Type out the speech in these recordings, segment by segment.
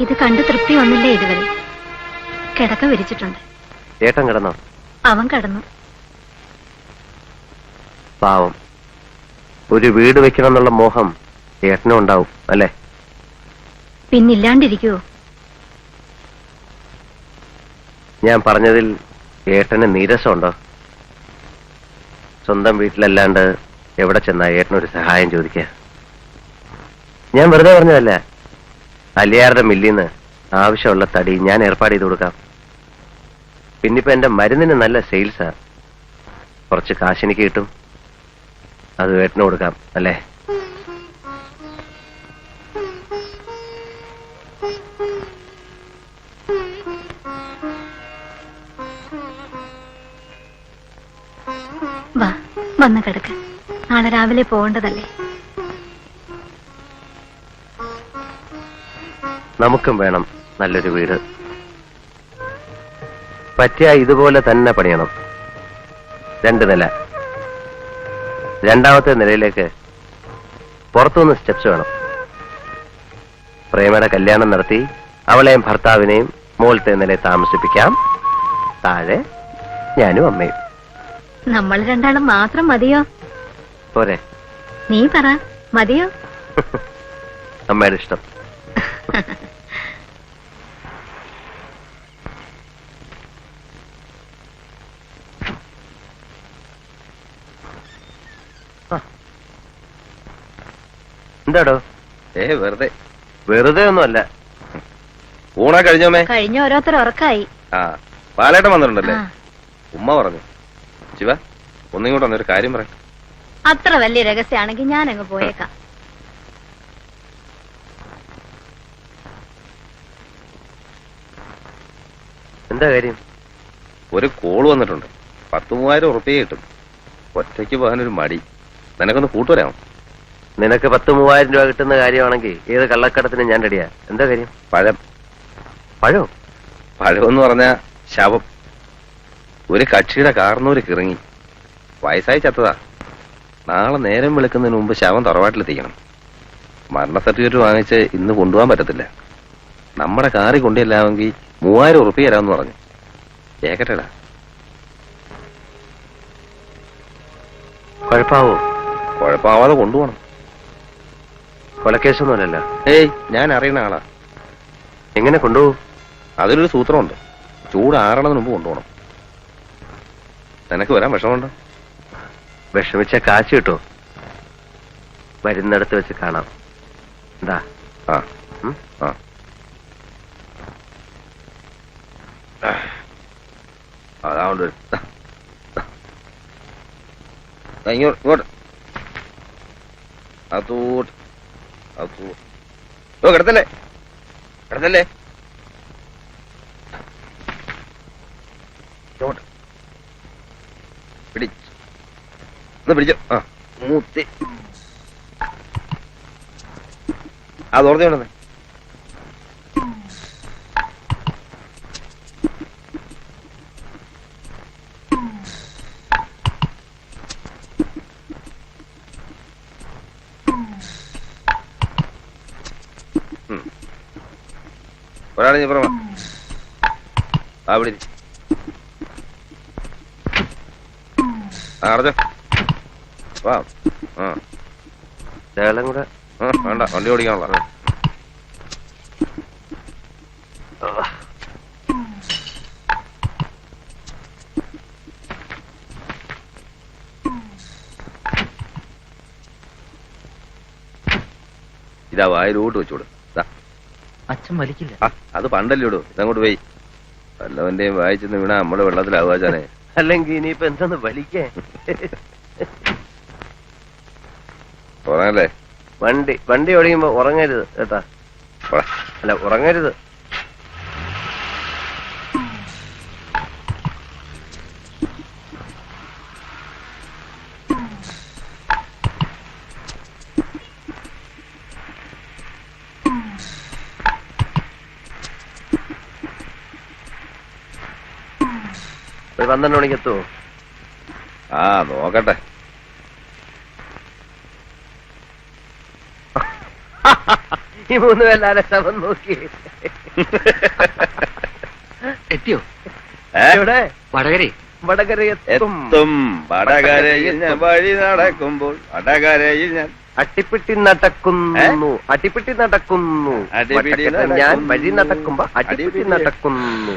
ഇത് കണ്ട് തൃപ്തി വന്നില്ലേ ഇതുവരെ? കിടക്ക വിരിച്ചിട്ടുണ്ട്. ഏട്ടൻ കിടന്നോ? അവൻ കടന്നു. പാവം. ഒരു വീട് വെക്കണം എന്നുള്ള മോഹം ഏട്ടനും ഉണ്ടാവും അല്ലേ? പിന്നില്ലാണ്ടിരിക്കുവോ? ഞാൻ പറഞ്ഞതിൽ ഏട്ടന് നീരസമുണ്ടോ? സ്വന്തം വീട്ടിലല്ലാണ്ട് എവിടെ ചെന്നാ ഏട്ടനൊരു സഹായം ചോദിക്കുക? ഞാൻ വെറുതെ പറഞ്ഞതല്ല. അലിയാറുടെ മില്ലിന്ന് ആവശ്യമുള്ള തടി ഞാൻ ഏർപ്പാട് ചെയ്ത് കൊടുക്കാം. പിന്നിപ്പോ എന്റെ മരുന്നിന് നല്ല സെയിൽസാ. കുറച്ച് കാശ് എനിക്ക് കിട്ടും. അത് ഏട്ടന് കൊടുക്കാം അല്ലേ? വാ വന്ന് കിടക്ക്. നാളെ രാവിലെ പോകേണ്ടതല്ലേ? നമുക്കും വേണം നല്ലൊരു വീട്. പറ്റിയ ഇതുപോലെ തന്നെ പണിയണം. രണ്ട് നില. രണ്ടാമത്തെ നിലയിലേക്ക് പുറത്തുനിന്ന് സ്റ്റെപ്സ് വേണം. പ്രേമയുടെ കല്യാണം നടത്തി അവളെയും ഭർത്താവിനെയും മുകളിലത്തെ നിലയിൽ താമസിപ്പിക്കാം. താഴെ ഞാനും അമ്മയും. നമ്മൾ രണ്ടാളും മാത്രം മതിയോ? പോരെ. നീ പറ മതിയോ? അമ്മയുടെ ഇഷ്ടം. എന്താടോ? ഏ വെറുതെ. വെറുതെ ഒന്നുമല്ല. ഊണാ കഴിഞ്ഞോമേ കഴിഞ്ഞ ഓരോരുത്തർ ഉറക്കായി. ആ പാലേട്ടം വന്നിട്ടുണ്ടല്ലേ? ഉമ്മ പറഞ്ഞു. ശിവ ഒന്നിങ്ങോട്ട് വന്നൊരു കാര്യം പറയാം അത്ര വലിയ രഹസ്യമാണെങ്കിൽ ഞാൻ അങ്ങ് പോയേക്കാം. എന്താ കാര്യം? ഒരു കോൾ വന്നിട്ടുണ്ട്. പത്ത് മൂവായിരം ഉറുപ്പിക കിട്ടും. ഒറ്റയ്ക്ക് പോകാനൊരു മടി. നിനക്കൊന്ന് കൂട്ടുവരാമോ? നിനക്ക് പത്ത് മൂവായിരം രൂപ കിട്ടുന്ന കാര്യമാണെങ്കിൽ ഏത് കള്ളക്കടത്തിന് ഞാൻ റെഡിയാ. എന്താ കാര്യം? പഴം. പഴോ? എന്ന് പറഞ്ഞ ശവം. ഒരു കക്ഷിയുടെ കാർന്നൂര് കിറങ്ങി. വയസ്സായി ചത്തതാ. നാളെ നേരം വിളിക്കുന്നതിന് മുമ്പ് ശവം തറവാട്ടിലെത്തിക്കണം. മരണ സർട്ടിഫിക്കറ്റ് വാങ്ങിച്ച് ഇന്ന് കൊണ്ടുപോകാൻ പറ്റത്തില്ല. നമ്മുടെ കാറി കൊണ്ടില്ലാമെങ്കിൽ മൂവായിരം ഉറുപ്പി തരാമെന്ന് പറഞ്ഞു. കേക്കട്ടെടാ. കുഴപ്പാവോ? കുഴപ്പമാവാതെ കൊണ്ടുപോകണം കൊലക്കേസൊന്നുമല്ല ഏയ് ഞാൻ അറിയുന്ന ആളാ. എങ്ങനെ കൊണ്ടുപോകും? അതിലൊരു സൂത്രമുണ്ട്. ചൂട് ആറണതിന് മുമ്പ് കൊണ്ടുപോകണം. നിനക്ക് വരാൻ വിഷമമുണ്ടോ? വിഷമിച്ച കാശ് കിട്ടോ? വരുന്നിടത്ത് വെച്ച് കാണാം. എന്താ ആ? ആ. ഇങ്ങോട്ട് ഓ കിടത്തല്ലേ? കിടത്തല്ലേ? ഇങ്ങോട്ട്. ആ മൂത്തി. അത് ഓർത്തി ഒരാളെ പുറമെ ആ വിളി ആ അടച്ചോ. വാ. ആ. ശകലം കൂടെ. ആ, വേണ്ട വണ്ടി ഓടിക്കാനുള്ള. ഇതാ വായ റൂട്ട് ദാ. അച്ഛൻ വലിക്കില്ല അത് പണ്ടല്ലേ ഇടൂ ഇതങ്ങോട്ട് പോയി. വല്ലവന്റെയും വായിച്ചെന്ന് വീണാ നമ്മൾ വെള്ളത്തിലാവാച്ചാനെ അല്ലെങ്കിൽ ഇനിയിപ്പോ എന്തെന്ന് വലിക്കേ? ഉറങ്ങല്ലേ? വണ്ടി വണ്ടി ഒഴിയുമ്പോ ഉറങ്ങരുത് കേട്ടാ. അല്ല ഉറങ്ങരുത്. ഒരു പന്ത്രണ്ട് മണിക്ക് എത്തുമോ ആ നോക്കട്ടെ. ഈ മൂന്ന് പേരുടെ ശവം നോക്കി? എത്തിയോ? ഏ? ഇവിടെ വടകരെ വടകരയെത്തും എത്തും. വടകരയിൽ ഞാൻ വഴി നടക്കുമ്പോൾ വടകരയിൽ ഞാൻ അട്ടിപ്പിട്ടി നടക്കുന്നു. അട്ടിപ്പിട്ടി നടക്കുന്നു. ഞാൻ വഴി നടക്കുമ്പോ അടിപിടി. നടക്കുന്നു.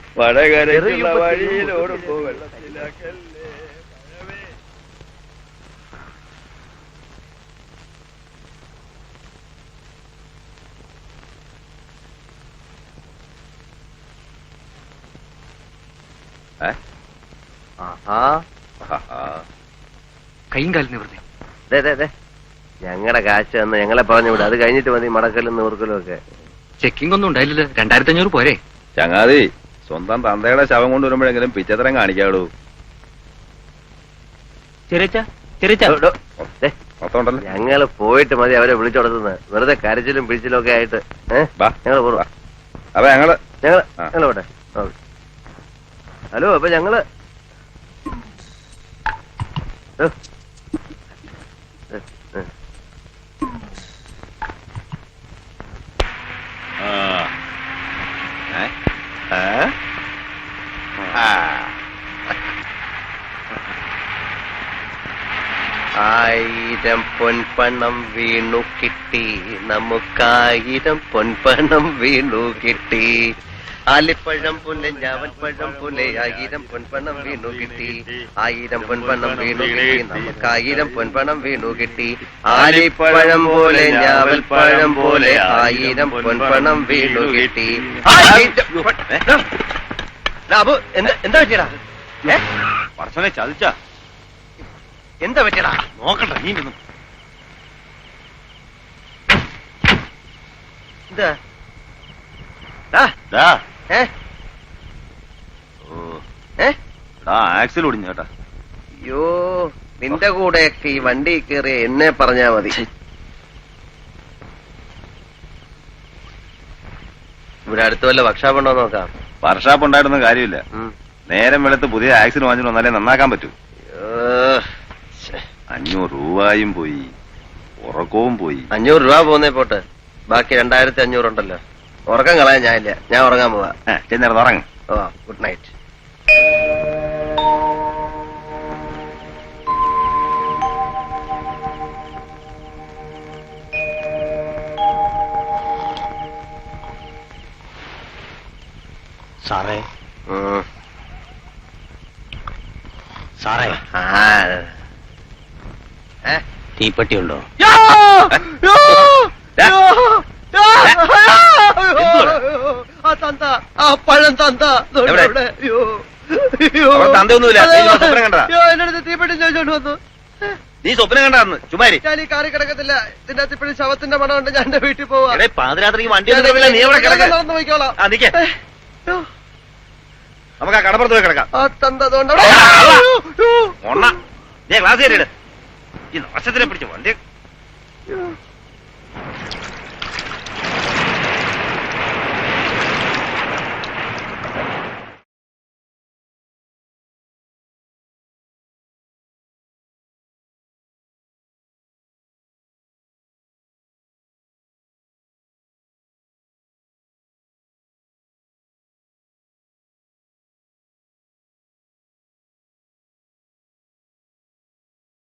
കൈയും കാലിന് വെറുതെ ദേ, ദേ, ദേ. ഞങ്ങളുടെ കാശ് തന്ന് ഞങ്ങളെ പറഞ്ഞു വിടും. അത് കഴിഞ്ഞിട്ട് മതി മടക്കലും നൂർക്കലും ഒക്കെ. ചെക്കിംഗ് ഒന്നും ഉണ്ടായില്ലല്ലോ. രണ്ടായിരത്തി അഞ്ഞൂറ് പോരെ. ചങ്ങാതി സ്വന്തം തന്തയുടെ ശവം കൊണ്ടുവരുമ്പോഴെങ്കിലും പിച്ചത്തരം കാണിക്കാടൂ. ചെറിയച്ച ഞങ്ങൾ പോയിട്ട് മതി അവരെ വിളിച്ചോടത്തുന്നത് വെറുതെ കരച്ചിലും പിടിച്ചിലും ഒക്കെ ആയിട്ട്. ഞങ്ങൾ പോവാ. അപ്പൊ ഞങ്ങൾ ഞങ്ങൾ. ഞങ്ങൾ പോട്ടെ. ഹലോ അപ്പൊ ഞങ്ങൾ ഏ. ഏ, ഏ. ഏ? ഏ? ആ. ആയിരം പൊൻപണം വീണു കിട്ടി. നമുക്കായിരം പൊൻപണം വീണു കിട്ടി. ആലിപ്പഴം പുല്ലെ ഞാവൽപ്പഴം പുല്ലെ ആയിരം പൊൻപണം വീണു കിട്ടി. ആയിരം പൊൻപണം വീണു കിട്ടി. നമുക്കായിരം പൊൻപണം വീണു കിട്ടി. ആലിപ്പഴം പോലെ ഞാവൽപ്പഴം പോലെ ആയിരം പൊൻപണം വീണു കിട്ടി. എന്താ പറ്റിയടാ ചതിച്ച. എന്താ പറ്റിയടാ? നോക്കണ്ട നീ നിന്നു. എന്താ? ദാ. ഏ? ഓ, ഏ? എടാ, ആക്സിൽ ഒടിഞ്ഞു കേട്ടാ. അയ്യോ നിന്റെ കൂടെയൊക്കെ ഈ വണ്ടി കയറി എന്നെ പറഞ്ഞാ മതി. ഇവിടെ അടുത്ത വല്ല വർക്ക്ഷോപ്പ് ഉണ്ടോ നോക്കാം. വർഷാപ്പ് ഉണ്ടായിരുന്ന കാര്യമില്ല. ഉം. നേരം വെളുത്ത് പുതിയ ആക്സിൽ വാങ്ങിച്ചു വന്നാലേ നന്നാക്കാൻ പറ്റൂ. അഞ്ഞൂറ് രൂപയും പോയി. ഉറക്കവും പോയി. അഞ്ഞൂറ് രൂപ പോന്നേ പോട്ടെ. ബാക്കി രണ്ടായിരത്തി അഞ്ഞൂറ് ഉണ്ടല്ലോ. ഉറക്കം കളയാൻ ഞാനില്ല. ഞാൻ ഉറങ്ങാൻ പോവാ. ചെന്നേരം ഉറങ്ങ. ഓ ഗുഡ് നൈറ്റ്. സാറേ. സാറേ. ആ. ഏ? തീപ്പെട്ടി ഉണ്ടോ? ദാ. ആ തന്ത പഴം തീപ്പെട്ടി ചോദിച്ചോണ്ട് വന്നു. നീ സ്വപ്നം കണ്ടാന്ന് ചുമാരി ഞാൻ ഈ കാറി കിടക്കത്തില്ല. ഇതിന്റെ അകത്ത് ശവത്തിന്റെ മണം ഉണ്ട്. ഞാൻ എന്റെ വീട്ടിൽ പോവാ. പാതിരാത്രി വണ്ടി നീ അവിടെ. നമുക്ക് ആ കടപ്പുറത്ത് പോയി കിടക്കാം. ആ തന്ത അതുകൊണ്ട് അവിടെ. ആ, ആ. അയ്യോ. ഒണ്ണ നീ ക്ലാസ് കയറിയിട് ഈ നാശത്തിനെ പിടിച്ച് വണ്ടി.